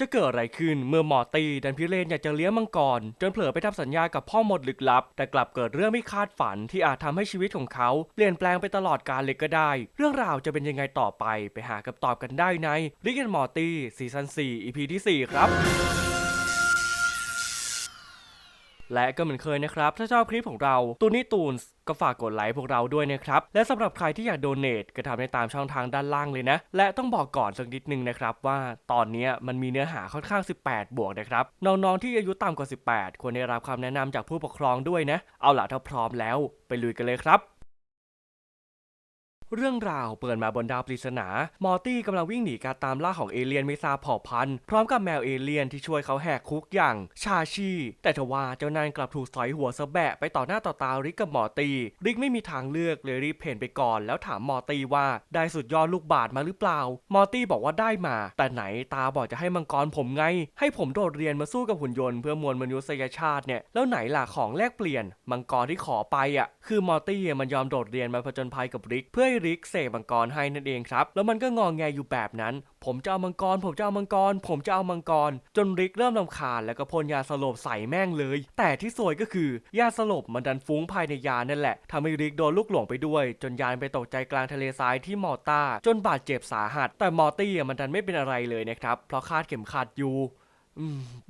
จะเกิดอะไรขึ้นเมื่อหมอตีดันพิเรนอยากจะเลี้ยงมังกร จนเผลอไปทำสัญญากับพ่อหมดลึกลับ แต่กลับเกิดเรื่องไม่คาดฝันที่อาจทำให้ชีวิตของเขา เปลี่ยนแปลงไปตลอดกาลเลยก็ได้ เรื่องราวจะเป็นยังไงต่อไปไปหาคำตอบกันได้ในริกแอนมอตี้ซีซั่น4 EP ที่ 4 ครับ และก็เหมือนเคยนะครับ ถ้าชอบคลิปของเราตูนี่ตูนส์ก็ฝากกดไลค์พวกเราด้วยนะครับ และสำหรับใครที่อยากโดเน a ก็ทำได้ตามช่องทางด้านล่างเลยนะ และต้องบอกก่อนสักนิดนึงนะครับ ว่าตอนนี้มันมีเนื้อหาค่อนข้าง 18 บวกนะครับ น้องๆที่อายุต่ำกว่า 18 ควรได้รับคำแนะนำจากผู้ปกครองด้วยนะ เอาล่ะถ้าพร้อมแล้ว ไปลุยกันเลยครับ เรื่องราวเปิดมาบนดาวปริศนา มอร์ตี้กำลังวิ่งหนีการตามล่าของเอเลียนไม่ทราบเผ่าพันธุ์ พร้อมกับแมวเอเลียนที่ช่วยเขาแหกคุกอย่างชาชี แต่ทว่าเจ้านายกลับถูกสอยหัวสะแบะไปต่อหน้าต่อตาริกกับมอร์ตี้ ริกไม่มีทางเลือกเลยรีบเพ่นไปก่อนแล้วถามมอร์ตี้ว่าได้สุดยอดลูกบาศก์มาหรือเปล่า มอร์ตี้บอกว่าได้มา แต่ไหนตาบอกจะให้มังกรผมไง ให้ผมโดดเรียนมาสู้กับหุ่นยนต์เพื่อมวลมนุษยชาติเนี่ย แล้วไหนล่ะของแลกเปลี่ยน มังกรที่ขอไปอะ คือมอร์ตี้มันยอมโดดเรียนมาผจญภัยกับริกเพื่อให้ริกเสกมังกรให้นั่นเองครับ แล้วมันก็งองแงอยู่แบบนั้น ผมจะเอามังกร ผมจะเอามังกร ผมจะเอามังกร จนริกเริ่มลำคาญแล้วก็พ่นยาสลบใส่แม่งเลย แต่ที่สวยก็คือยาสลบมันดันฟุ้งภายในยานั่นแหละทำให้ริกโดนลูกหลงไปด้วย จนยานไปตกใจกลางทะเลทรายที่มอร์ตาจนบาดเจ็บสาหัส แต่มอตี้อะมันดันไม่เป็นอะไรเลยนะครับ เพราะคาดเข็มขัดอยู่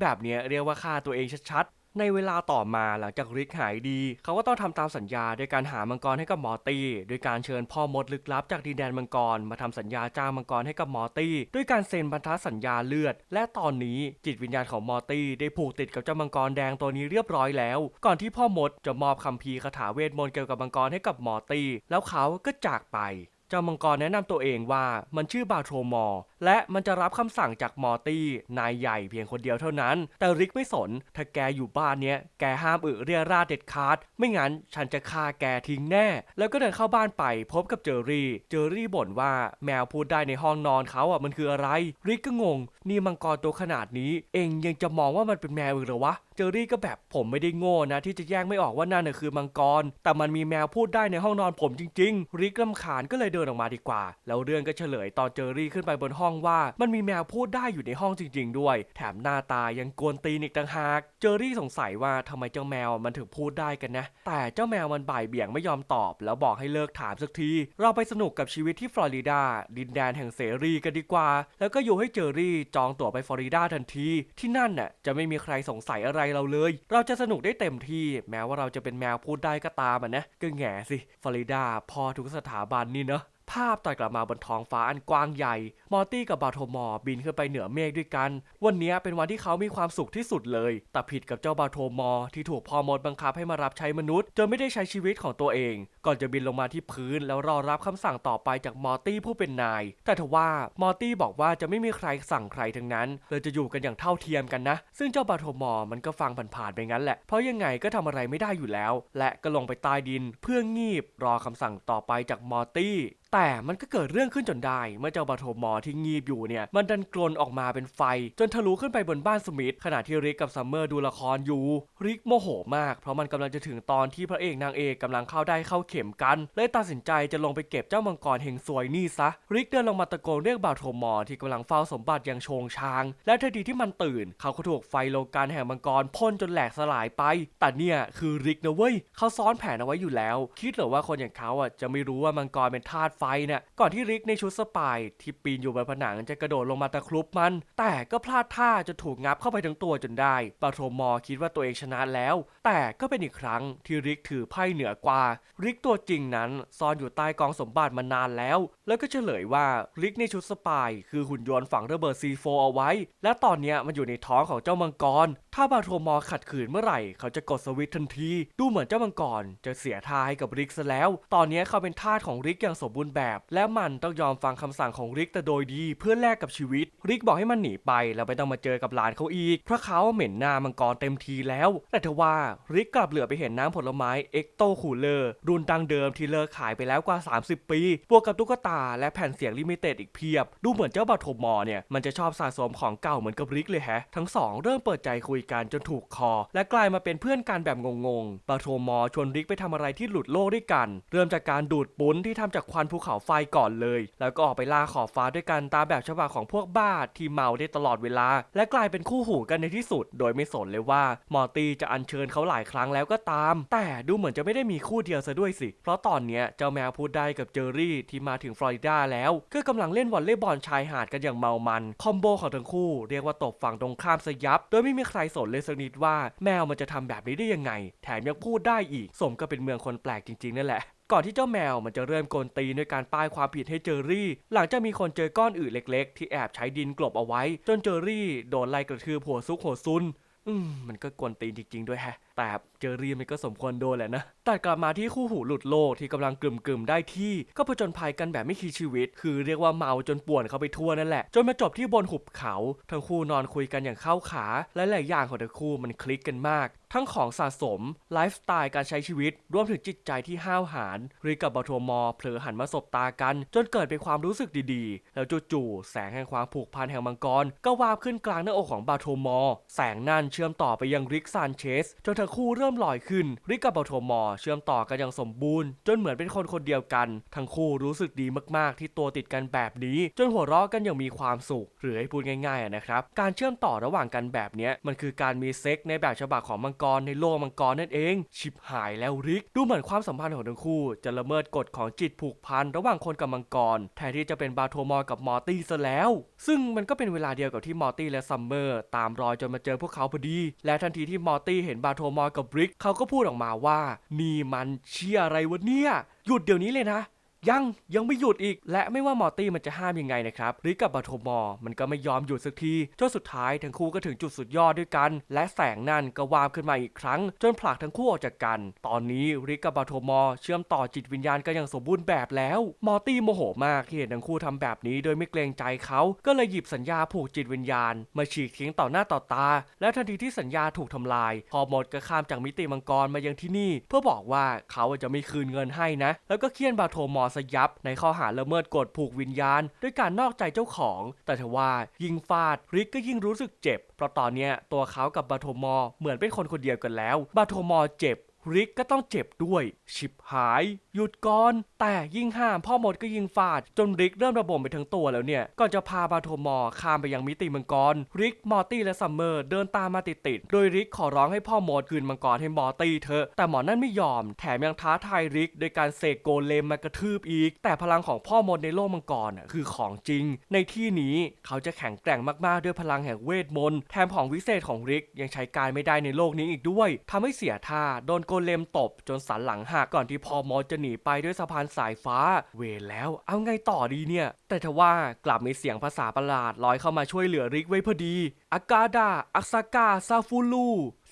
แบบนี้เรียกว่าฆ่าตัวเองชัดๆ ในเวลาต่อมาหลังจากริกหายดี เขาก็ต้องทำตามสัญญาโดยการหามังกรให้กับมอร์ตี้โดยการเชิญพ่อมดลึกลับจากดินแดนมังกรมาทำสัญญาจ้างมังกรให้กับมอร์ตี้ด้วยการเซ็นพันธสัญญาเลือด และตอนนี้จิตวิญญาณของมอร์ตี้ได้ผูกติดกับเจ้ามังกรแดงตัวนี้เรียบร้อยแล้ว ก่อนที่พ่อมดจะมอบคัมภีร์คาถาเวทมนต์เกี่ยวกับมังกรให้กับมอร์ตี้แล้วเขาก็จากไป เจ้ามังกรแนะนำตัวเองว่ามันชื่อบาโทรมอร์และมันจะรับคำสั่งจากมอร์ตี้นายใหญ่เพียงคนเดียวเท่านั้น แต่ริกไม่สน ถ้าแกอยู่บ้านเนี้ยแกห้ามอึเรียราดเด็ดขาด ไม่งั้นฉันจะฆ่าแกทิ้งแน่ แล้วก็เดินเข้าบ้านไปพบกับเจอรี่ เจอรี่บ่นว่าแมวพูดได้ในห้องนอนเขาอะมันคืออะไร ริกก็งง นี่มังกรตัวขนาดนี้ เองยังจะมองว่ามันเป็นแมวอีกเหรอวะ เจอรี่ก็แบบผมไม่ได้โง่นะ ที่จะแยกไม่ออกว่านั่นน่ะคือมังกร แต่มันมีแมวพูดได้ในห้องนอนผมจริง ๆ ริกลำคาญก็เลยเดินออกมาดีกว่า แล้วเรื่องก็เฉลยตอนเจอรี่ขึ้นไปบนห้องว่า มันมีแมวพูดได้อยู่ในห้องจริง ๆ ด้วย แถมหน้าตายังกวนตีนอีกต่างหาก เจอรี่สงสัยว่าทำไมเจ้าแมวมันถึงพูดได้กันนะ แต่เจ้าแมวมันบ่ายเบี่ยงไม่ยอมตอบ แล้วบอกให้เลิกถามสักที เราไปสนุกกับชีวิตที่ฟลอริดา ดินแดนแห่งเสรีกันดีกว่า แล้วก็อยู่ให้เจอรี่จองตั๋วไปฟลอริดาทันที ที่นั่นน่ะจะไม่มีใครสงสัยอะไรเราเลย เราจะสนุกได้เต็มที่ แม้ว่าเราจะเป็นแมวพูดได้ก็ตามอะนะก็แง่สิฟลอริดาพอทุกสถาบันนี่เนาะ ภาพตัดกลับมาบนท้องฟ้าอันกว้างใหญ่ มอร์ตี้กับบาโทมอร์บินขึ้นไปเหนือเมฆด้วยกัน วันนี้เป็นวันที่เขามีความสุขที่สุดเลย แต่ผิดกับเจ้าบาโทมอร์ที่ถูกพ่อมดบังคับให้มารับใช้มนุษย์จนไม่ได้ใช้ชีวิตของตัวเอง ก่อนจะบินลงมาที่พื้นแล้วรอรับคำสั่งต่อไปจากมอร์ตี้ผู้เป็นนาย แต่ทว่ามอร์ตี้บอกว่าจะไม่มีใครสั่งใครทั้งนั้นเลยจะอยู่กันอย่างเท่าเทียมกันนะ ซึ่งเจ้าบาโทมอร์มันก็ฟังผ่านๆไปงั้นแหละ เพราะยังไงก็ทำอะไรไม่ได้อยู่แล้ว และก็ลงไปใต้ดิน เพื่องีบรอคำสั่งต่อไปจากมอร์ตี้แต่มันก็เกิดเรื่องขึ้นจนได้ เมื่อเจ้าบาโทมอที่งีบอยู่เนี่ย มันดันกลนออกมาเป็นไฟ จนทะลุขึ้นไปบนบ้านสมิธขณะที่ริกกับซัมเมอร์ดูละครอยู่ ริกโมโหมาก เพราะมันกำลังจะถึงตอนที่พระเอกนางเอกกำลังเข้าได้เข้าเข็มกัน เลยตัดสินใจจะลงไปเก็บเจ้ามังกรเฮงซวยนี่ซะ ริกเดินลงมาตะโกนเรียกบาโทมอที่กำลังเฝ้าสมบัติอย่างโชงชาง และทันทีที่มันตื่น เขาก็ถูกไฟโลกันแห่งมังกรพ่นจนแหลกสลายไป แต่เนี่ยคือริกนะเว้ย เขาซ้อนแผนเอาไว้อยู่แล้ว คิดเหรอว่าคนอย่างเขาอะจะไม่รู้ว่ามังกรเป็นธาตุไฟเนี่ยก่อนที่ริกในชุดสปายที่ปีนอยู่บนผนังจะกระโดดลงมาตะครุบมัน แต่ก็พลาดท่าจะถูกงับเข้าไปทั้งตัวจนได้บาโทมอคิดว่าตัวเองชนะแล้ว แต่ก็เป็นอีกครั้งที่ริกถือไพ่เหนือกว่า ริกตัวจริงนั้นซ่อนอยู่ใต้กองสมบัติมานานแล้ว แล้วก็เฉลยว่าริกในชุดสปาย คือหุ่นยนต์ฝังระเบิด C4 เอาไว้ และตอนนี้มันอยู่ในท้องของเจ้ามังกร ถ้าบาโทมอขัดขืนเมื่อไหร่ เขาจะกดสวิตช์ทันที ดูเหมือนเจ้ามังกร จะเสียท่าให้กับริกซะแล้ว ตอนนี้เขาเป็นทาสของริกอย่างสมบูรณ์แบบ และมันต้องยอมฟังคำสั่งของริกแต่โดยดี เพื่อแลกกับชีวิตริกบอกให้มันหนีไปแล้วไม่ต้องมาเจอกับหลานเขาอีกเพราะเขาเหม็นหน้ามังกรเต็มทีแล้ว แต่ทว่าริกกลับเหลือไปเห็นน้ำผลไม้เอ็กโตคูเลอร์รุ่นดังเดิมที่เลิกขายไปแล้วกว่า 30 ปีบวกกับตุ๊กตาและแผ่นเสียงลิมิเต็ดอีกเพียบ ดูเหมือนเจ้าบาโทมอเนี่ย มันจะชอบสะสมของเก่าเหมือนกับริกเลยแฮะ ทั้งสองเริ่มเปิดใจคุยกันจนถูกคอ และกลายมาเป็นเพื่อนกันแบบงงๆบาโทมอชวนริกไปทำอะไรที่หลุดโลกด้วยกัน เริ่มจากการดูดปุ้นที่ทำจากควันภูเขาไฟก่อนเลย แล้วก็ออกไปล่าขอบฟ้าด้วยกันตามแบบฉบับของพวกบ้าที่เมาได้ตลอดเวลา และกลายเป็นคู่หูกันในที่สุด โดยไม่สนเลยว่ามอร์ตี้จะอัญเชิญเขาหลายครั้งแล้วก็ตาม แต่ดูเหมือนจะไม่ได้มีคู่เดียวซะด้วยสิ เพราะตอนเนี้ยเจ้าแมวพูดได้กับเจอรี่ที่มาถึงฟลอริดาแล้ว ก็กำลังเล่นวอลเลย์บอลชายหาดกันอย่างเมามัน คอมโบของทั้งคู่เรียกว่าตบฝั่งตรงข้ามสยับ โดยไม่มีใครสนเลยสักนิดว่าแมวมันจะทำแบบนี้ได้ยังไง แถมยังพูดได้อีก สมก็เป็นเมืองคนแปลกจริงๆนั่นแหละก่อนที่เจ้าแมวมันจะเริ่มโกนตีนด้วยการป้ายความผิดให้เจอรี่ หลังจากมีคนเจอก้อนอื่นเล็ก ๆ ที่แอบใช้ดินกลบเอาไว้ จนเจอรี่โดนไล่กระทืบหัวซุกหัวซุน อืมมันก็กวนตีนจริง ๆ ด้วยแฮะ แต่เจอรี่มันก็สมควรโดนแหละนะ ตัดกลับมาที่คู่หูหลุดโลกที่กำลังกลึมๆได้ที่ ก็ผจญภัยกันแบบไม่คีชีวิต คือเรียกว่าเมาจนป่วนเขาไปทั่วนั่นแหละ จนมาจบที่บนหุบเขา ทั้งคู่นอนคุยกันอย่างเข้าขาและหลายอย่างของทั้งคู่มันคลิกกันมาก ทั้งของสะสมไลฟ์สไตล์การใช้ชีวิตรวมถึงจิตใจที่ห้าวหาญริกับบาโทมอเผลอหันมาสบตากัน จนเกิดเป็นความรู้สึกดีๆ แล้วจู่ๆแสงแห่งความผูกพันแห่งมังกร ก็วาบขึ้นกลางหน้าอกของบาโทมอ แสงนั่นเชื่อมต่อไปยังริกซานเชสจนทั้งคู่เริ่มลอยขึ้น ริกกับบาโทมอร์เชื่อมต่อกันอย่างสมบูรณ์ จนเหมือนเป็นคนคนเดียวกัน ทั้งคู่รู้สึกดีมากๆ ที่ตัวติดกันแบบนี้ จนหัวเราะกันอย่างมีความสุข หรือให้พูดง่ายๆนะครับ การเชื่อมต่อระหว่างกันแบบนี้มันคือการมีเซ็กในแบบฉบับของมังกรในโลกมังกรนั่นเอง ชิบหายแล้วริก ดูเหมือนความสัมพันธ์ของทั้งคู่ จะละเมิดกฎของจิตผูกพันระหว่างคนกับมังกร แทนที่จะเป็นบาโทมอร์กับมอร์ตี้ซะแล้ว ซึ่งมันก็เป็นเวลาเดียวกับที่มอร์ตี้และซัมเมอร์ตามรอยจนมาเจอพวกเขาพอดี และทันทีที่มอร์ตี้เห็นบาโทมมอร์กับบริกเขาก็พูดออกมาว่า นี่มันเชี่ยอะไรวะเนี่ย หยุดเดี๋ยวนี้เลยนะ ยังยังไม่หยุดอีก และไม่ว่ามอตี้มันจะห้ามยังไงนะครับริกกับบาโทมอร์มันก็ไม่ยอมหยุดสักทีจนสุดท้ายทั้งคู่ก็ถึงจุดสุดยอดด้วยกัน และแสงนั่นก็วาบขึ้นมาอีกครั้ง จนผลักทั้งคู่ออกจากกัน ตอนนี้ริกกับบาโทมอร์เชื่อมต่อจิตวิญญาณกันอย่างสมบูรณ์แบบแล้วมอตี้โมโหมากที่เห็นทั้งคู่ทำแบบนี้ โดยไม่เกรงใจเขาก็เลยหยิบสัญญาผูกจิตวิญญาณ มาฉีกทิ้งต่อหน้าต่อตา และทันทีที่สัญญาถูกทำลาย พอหมดก็ข้ามจากมิติมังกรมายังที่นี่ เพื่อบอกว่าเขาจะไม่คืนเงินให้นะ แล้วก็เคี่ยนบาโทมอสยับในข้อหาละเมิดกฎผูกวิญญาณ ด้วยการนอกใจเจ้าของ แต่ทว่ายิ่งฟาดริกก็ยิ่งรู้สึกเจ็บ เพราะตอนเนี้ยตัวเขากับบาโทมอร์เหมือนเป็นคนคนเดียวกันแล้ว บาโทมอร์เจ็บ ริกก็ต้องเจ็บด้วย ชิบหาย หยุดก่อน แต่ยิ่งห้ามพ่อมดก็ยิ่งฟาด จนริกเริ่มระบมไปทั้งตัวแล้วเนี่ย ก่อนจะพาบาโทมอร์ข้ามไปยังมิติมังกร ริก มอร์ตี้และซัมเมอร์เดินตามมาติดๆ โดยริกขอร้องให้พ่อมดคืนมังกรให้มอร์ตี้เถอะ แต่หมอนั่นไม่ยอม แถมยังท้าทายริกโดยการเสกโกเลมมากระทืบอีก แต่พลังของพ่อมดในโลกมังกรน่ะคือของจริง ในที่นี้เขาจะแข็งแกร่งมากๆ ด้วยพลังแห่งเวทมนต์ แถมของวิเศษของริกยังใช้การไม่ได้ในโลกนี้อีกด้วยทำให้เสียท่าโดนโกเลมตบจนสันหลังหักก่อนที่พอมอจะหนีไปด้วยสะพานสายฟ้า เวรแล้ว เอาไงต่อดีเนี่ย แต่ทว่ากลับมีเสียงภาษาประหลาดลอยเข้ามาช่วยเหลือริกไว้พอดี อากาดาอักซากาซาฟูลู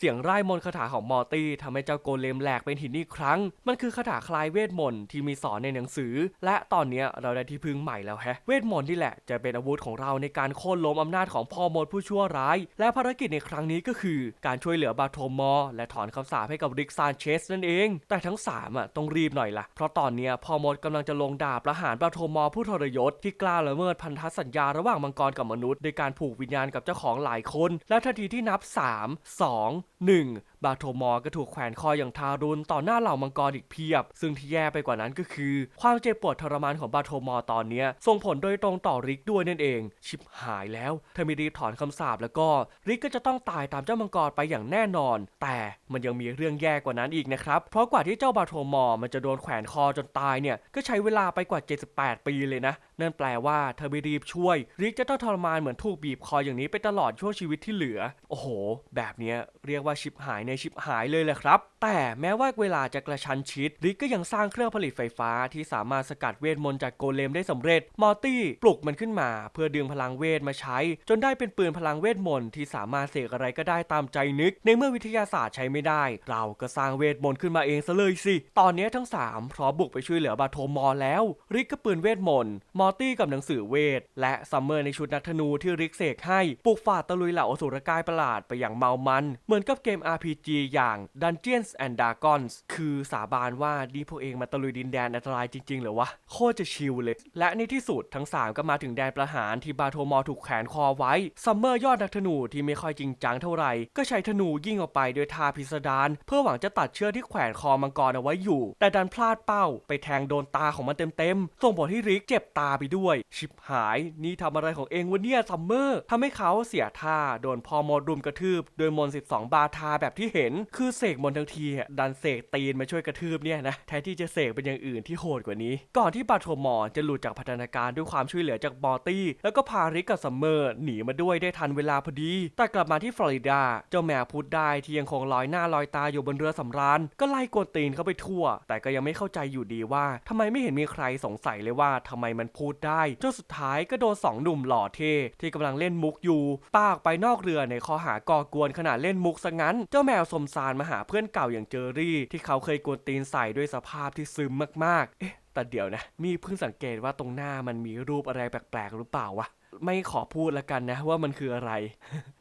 สียงไร้มนต์คาถาของมอร์ตี้ทำให้เจ้าโกเลมแหลกเป็นหินอีกครั้ง มันคือคาถาคลายเวทมนต์ที่มีสอนในหนังสือ และตอนนี้เราได้ที่พึ่งใหม่แล้วแฮะ เวทมนต์นี่แหละจะเป็นอาวุธของเราในการโค่นล้มอำนาจของพ่อมดผู้ชั่วร้าย และภารกิจในครั้งนี้ก็คือ การช่วยเหลือบาโทมอร์และถอนคำสาปให้กับริกซานเชสนั่นเอง แต่ทั้งสามอะต้องรีบหน่อยล่ะ เพราะตอนนี้พ่อมดกำลังจะลงดาบประหารบาโทมอร์ผู้ทรยศที่กล้าละเมิดพันธสัญญาระหว่างมังกรกับมนุษย์โดยการผูกวิญญาณกับเจ้าของหลายคน และทันทีที่นับ 3 2 1 บาโทมอร์ก็ถูกแขวนคออย่างทารุณต่อหน้าเหล่ามังกรอีกเพียบ ซึ่งที่แย่ไปกว่านั้นก็คือ ความเจ็บปวดทรมานของบาโทมอร์ตอนนี้ส่งผลโดยตรงต่อริกด้วยนั่นเอง ชิบหายแล้วถ้าไม่รีบถอนคำสาปแล้วก็ริกก็จะต้องตายตามเจ้ามังกรไปอย่างแน่นอน แต่มันยังมีเรื่องแย่กว่านั้นอีกนะครับ เพราะกว่าที่เจ้าบาโทมอร์มันจะโดนแขวนคอจนตายเนี่ยก็ใช้เวลาไปกว่า 78 ปีเลยนะนั่นแปลว่าเธอไม่รีบช่วย ริกจะต้องทรมานเหมือนถูกบีบคออย่างนี้ไปตลอดช่วงชีวิตที่เหลือ โอ้โห แบบนี้เรียกว่าชิบหายในชิบหายเลยแหละครับ แต่แม้ว่าเวลาจะกระชั้นชิดริกก็ยังสร้างเครื่องผลิตไฟฟ้าที่สามารถสกัดเวทมนต์จากโกเลมได้สำเร็จ มอร์ตี้ปลุกมันขึ้นมา เพื่อดึงพลังเวทมาใช้ จนได้เป็นปืนพลังเวทมนต์ที่สามารถเสกอะไรก็ได้ตามใจนึก ในเมื่อวิทยาศาสตร์ใช้ไม่ได้ เราก็สร้างเวทมนต์ขึ้นมาเองซะเลยสิ ตอนนี้ทั้งสามพร้อมบุกไปช่วยเหลือบาโทมอแล้วริกก็ปืนเวทมนต์มอร์ตี้กับหนังสือเวท และซัมเมอร์ในชุดนักธนูที่ริกเสกให้ปลุกฝ่าตะลุยเหล่าอสุรกายประหลาดไปอย่างเมามัน เหมือนกับเกม RPG RPG อย่าง Dungeons and Dragons คือสาบานว่าดีพวกเองมาตะลุยดินแดนอันตรายจริงๆหรอวะ โคตรจะชิลเลย และในที่สุดทั้ง 3 ก็มาถึงแดนประหารที่บาโทมอถูกแขวนคอไว้ ซัมเมอร์ยอดนักธนูที่ไม่ค่อยจริงจังเท่าไหร่ ก็ใช้ธนูยิงออกไปโดยท่าพิสดารเพื่อหวังจะตัดเชือกที่แขวนคอมังกรเอาไว้อยู่ แต่ดันพลาดเป้าไปแทงโดนตาของมันเต็มๆส่งผลให้ริกเจ็บตาไปด้วย ชิบหายนี่ทำอะไรของเองวะเนี่ยซัมเมอร์ทำให้เขาเสียท่าโดนพอมดรุมกระทืบโดยมนต์12 บาทาแบบที่เห็นคือเสกมนทั้งทีดันเสกตีนมาช่วยกระทืบเนี่ยนะแทนที่จะเสกเป็นอย่างอื่นที่โหดกว่านี้ ก่อนที่บาโทมอร์จะหลุดจากพัฒนาการด้วยความช่วยเหลือจากบอตตี้ แล้วก็พาริกกับซัมเมอร์หนีมาด้วยได้ทันเวลาพอดี แต่กลับมาที่ฟลอริดา เจ้าแมวพูดได้ที่ยังคงลอยหน้าลอยตาอยู่บนเรือสำราญ ก็ไล่กวนตีนเข้าไปทั่ว แต่ก็ยังไม่เข้าใจอยู่ดีว่าทำไมไม่เห็นมีใครสงสัยเลยว่าทำไมมันพูดได้จนสุดท้ายก็โดนสองหนุ่มหล่อเท่ที่กำลังเล่นมุกอยู่ ปากไปนอกเรือในข้อหาก่อกวนขณะเล่นมุกซะงั้น เจ้าแมวสมซานมาหาเพื่อนเก่าอย่างเจอรี่ ที่เขาเคยกวนตีนใส่ด้วยสภาพที่ซึมมากๆ เอ๊ะแต่เดี๋ยวนะ มีเพิ่งสังเกตว่าตรงหน้ามันมีรูปอะไรแปลกๆหรือเปล่าวะ ไม่ขอพูดละกันนะว่ามันคืออะไร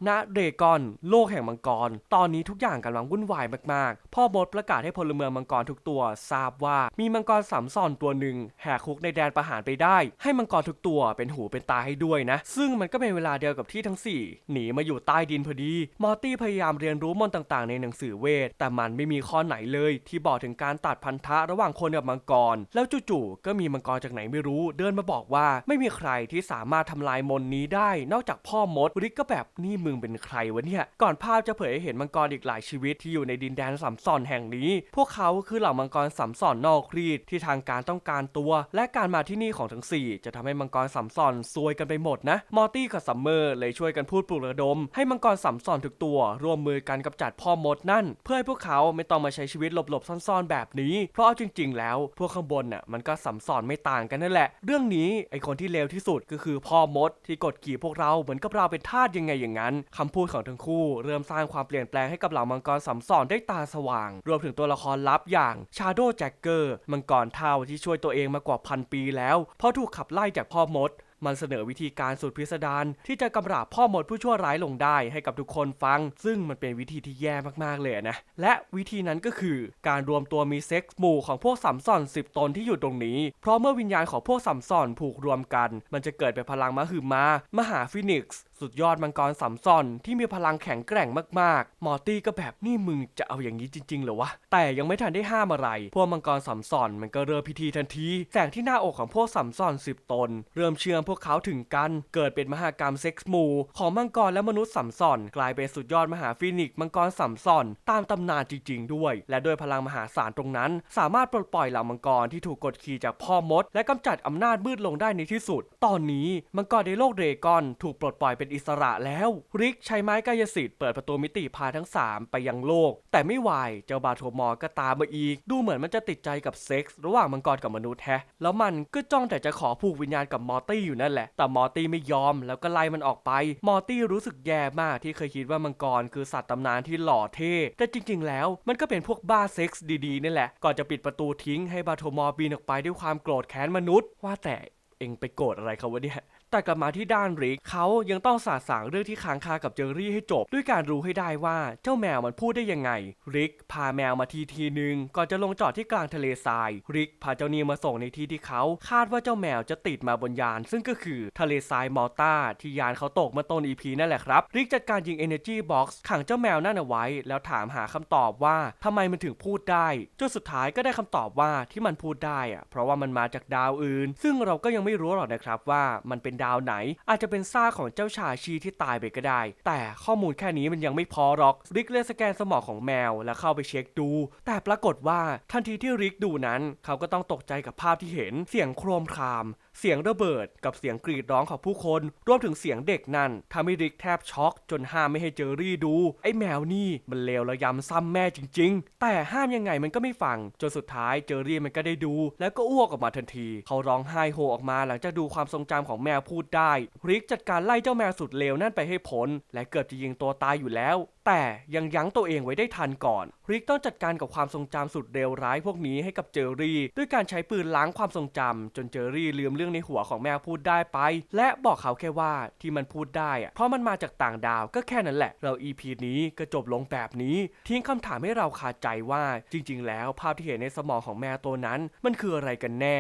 ณเดกอน โลกแห่งมังกร ตอนนี้ทุกอย่างกำลังวุ่นวายมากๆ พ่อมดประกาศให้พลเมืองมังกรทุกตัว ทราบว่ามีมังกรสามซ่อนตัวหนึ่งแหกคุกในแดนประหารไปได้ ให้มังกรทุกตัวเป็นหูเป็นตาให้ด้วยนะ ซึ่งมันก็เป็นเวลาเดียวกับที่ทั้ง 4 หนีมาอยู่ใต้ดินพอดี มอร์ตี้พยายามเรียนรู้มนต์ต่างๆ ในหนังสือเวท แต่มันไม่มีข้อไหนเลย ที่บอกถึงการตัดพันธะระหว่างคนกับมังกร แล้วจู่ๆก็มีมังกรจากไหนไม่รู้ เดินมาบอกว่าไม่มีใครที่สามารถทำลายมนนี้ได้ นอกจากพ่อมดริกก็แบบนี่มึงเป็นใครวะเนี่ย ก่อนภาพจะเผยให้เห็นมังกรอีกหลายชีวิตที่อยู่ในดินแดนสามซ่อนแห่งนี้ พวกเขาคือเหล่ามังกรสามซ่อนนอกรีดที่ทางการต้องการตัว และการมาที่นี่ของทั้ง 4 จะทำให้มังกรสามซ่อนซวยกันไปหมดนะ มอร์ตี้กับซัมเมอร์เลยช่วยกันพูดปลุกระดม ให้มังกรสามซ่อนทุกตัว ร่วมมือกันกำจัดพ่อมดนั่น เพื่อให้พวกเขาไม่ต้องมาใช้ชีวิตหลบๆซ่อนๆแบบนี้ เพราะเอาจริง ๆ แล้วพวกข้างบนน่ะมันก็สามซ่อนไม่ต่างกันนั่นแหละ เรื่องนี้ไอคนที่เลวที่สุดก็คือพ่อมดที่กดขี่พวกเราเหมือนกับเราเป็นทาสยังไงอย่างนั้นคำพูดของทั้งคู่เริ่มสร้างความเปลี่ยนแปลงให้กับเหล่ามังกรสามซ่อนได้ตาสว่าง รวมถึงตัวละครลับอย่างชาโดแจ็คเกอร์มังกรเทาที่ช่วยตัวเองมากว่าพันปีแล้วเพราะถูกขับไล่จากพ่อมด มันเสนอวิธีการสุดพิสดารที่จะกำราบพ่อมดผู้ชั่วร้ายลงได้ให้กับทุกคนฟัง ซึ่งมันเป็นวิธีที่แย่มากๆเลยนะ และวิธีนั้นก็คือการรวมตัวมีเซ็กซ์หมู่ของพวกสัมซอนสิบตนที่อยู่ตรงนี้ เพราะเมื่อวิญญาณของพวกสัมซอนผูกรวมกัน มันจะเกิดเป็นพลังมหึมามหาฟินิกซ์ สุดยอดมังกรสัมซอนที่มีพลังแข็งแกร่งมากๆ มอร์ตี้ก็แบบนี่มึงจะเอาอย่างนี้จริงๆเหรอวะ แต่ยังไม่ทันได้ห้ามอะไร พวกมังกรสัมซอนมันก็เริ่มพิธีทันที แสงที่หน้าอกของพวกสัมซอน10ตน เริ่มเชื่อมพวกเขาถึงกัน เกิดเป็นมหากรรมเซ็กส์มูของมังกรและมนุษย์สัมซอน กลายเป็นสุดยอดมหาฟินิกซ์มังกรสัมซอน ตามตำนานจริง ๆ ด้วย และด้วยพลังมหาศาลตรงนั้น สามารถปลดปล่อยเหล่ามังกรที่ถูกกดขี่จากพ่อมด และกำจัดอำนาจมืดลงได้ในที่สุด ตอนนี้มังกรในโลกเดกอนถูกปลดปล่อยเป็นอิสระแล้วริกใช้ไม้กายสิทธิ์เปิดประตูมิติพาทั้ง 3 ไปยังโลก แต่ไม่ไหวเจ้าบาโทมอร์ก็ตามมาอีก ดูเหมือนมันจะติดใจกับเซ็กส์ระหว่างมังกรกับมนุษย์แฮะแล้วมันก็จ้องแต่จะขอผูกวิญญาณกับมอร์ตี้อยู่นั่นแหละ แต่มอร์ตี้ไม่ยอมแล้วก็ไล่มันออกไป มอร์ตี้รู้สึกแย่มากที่เคยคิดว่ามังกรคือสัตว์ตำนานที่หล่อเท่แต่จริง ๆ แล้วมันก็เป็นพวกบ้าเซ็กส์ดีๆนี่แหละก่อนจะปิดประตูทิ้งให้บาโทมอร์บินออกไปด้วยความโกรธแค้นมนุษย์ว่าแต่เองไปโกรธอะไรเขาวะเนี่ย แต่กลับมาที่ด้านริกเขายังต้องสาสางเรื่องที่ค้างคากับเจอรี่ให้จบ ด้วยการรู้ให้ได้ว่าเจ้าแมวมันพูดได้ยังไง ริกพาแมวมาทีทีหนึ่งก่อนจะลงจอดที่กลางทะเลทราย ริกพาเจ้านีมาส่งในที่ที่เขาคาดว่าเจ้าแมวจะติดมาบนยาน ซึ่งก็คือทะเลทรายมอลตาที่ยานเขาตกมื่อต้น EP นั่นแหละครับ ริกจัดการยิง Energy Box ขังเจ้าแมวนั่นเอาไว้ แล้วถามหาคำตอบว่าทำไมมันถึงพูดได้จนสุดท้ายก็ได้คำตอบว่าที่มันพูดได้อะเพราะว่ามันมาจากดาวอื่น ซึ่งเราก็ยังไม่รู้หรอกนะครับว่ามันเป็นดาวไหน อาจจะเป็นซากของเจ้าชาชีที่ตายไปก็ได้ แต่ข้อมูลแค่นี้มันยังไม่พอหรอก ริกเลยสแกนสมองของแมวแล้วเข้าไปเช็คดู แต่ปรากฏว่าทันทีที่ริกดูนั้น เขาก็ต้องตกใจกับภาพที่เห็นเสียงโครมครามเสียงระเบิดกับเสียงกรีดร้องของผู้คน รวมถึงเสียงเด็กนั่นทำให้ริกแทบช็อกจนห้ามไม่ให้เจอรี่ดู ไอ้แมวนี่มันเลวระยำซ้ำแม่จริง ๆ แต่ห้ามยังไงมันก็ไม่ฟัง จนสุดท้ายเจอรี่มันก็ได้ดู แล้วก็อ้วกออกมาทันที เขาร้องไห้โฮออกมาหลังจากดูความทรงจำของแมวพูดได้ ริกจัดการไล่เจ้าแมวสุดเลวนั่นไปให้พ้นและเกือบจะยิงตัวตายอยู่แล้วแต่ยังยั้งตัวเองไว้ได้ทันก่อน ริกต้องจัดการกับความทรงจำสุดเลวร้ายพวกนี้ให้กับเจอรี่ ด้วยการใช้ปืนล้างความทรงจำจนเจอรี่ลืมเรื่องในหัวของแมวพูดได้ไป และบอกเขาแค่ว่าที่มันพูดได้อะเพราะมันมาจากต่างดาวก็แค่นั้นแหละ เรา EP นี้ก็จบลงแบบนี้ ทิ้งคำถามให้เราคาใจว่าจริง ๆ แล้วภาพที่เห็นในสมองของแมวตัวนั้น มันคืออะไรกันแน่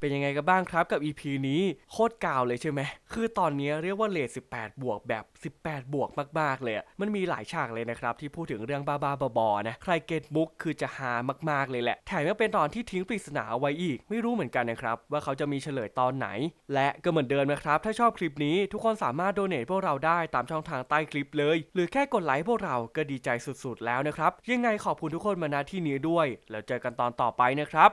เป็นยังไงกันบ้างครับกับ EP นี้โคตรกาวเลยใช่ไหม คือตอนนี้เรียกว่าเลท18 บวกแบบ 18 บวกมากๆเลย มันมีหลายฉากเลยนะครับ ที่พูดถึงเรื่องบ้าๆบอๆนะ ใครเก็ตบุ๊กคือจะหามากๆเลยแหละ แถมยังเป็นตอนที่ทิ้งปริศนาเอาไว้อีก ไม่รู้เหมือนกันนะครับ ว่าเขาจะมีเฉลยตอนไหน และก็เหมือนเดิมนะครับ ถ้าชอบคลิปนี้ทุกคนสามารถโดเนทพวกเราได้ตามช่องทางใต้คลิปเลย หรือแค่กดไลค์พวกเราก็ดีใจสุดๆ แล้วนะครับ ยังไงขอบคุณทุกคนมาณที่นี้ด้วย แล้วเจอกันตอนต่อไปนะครับ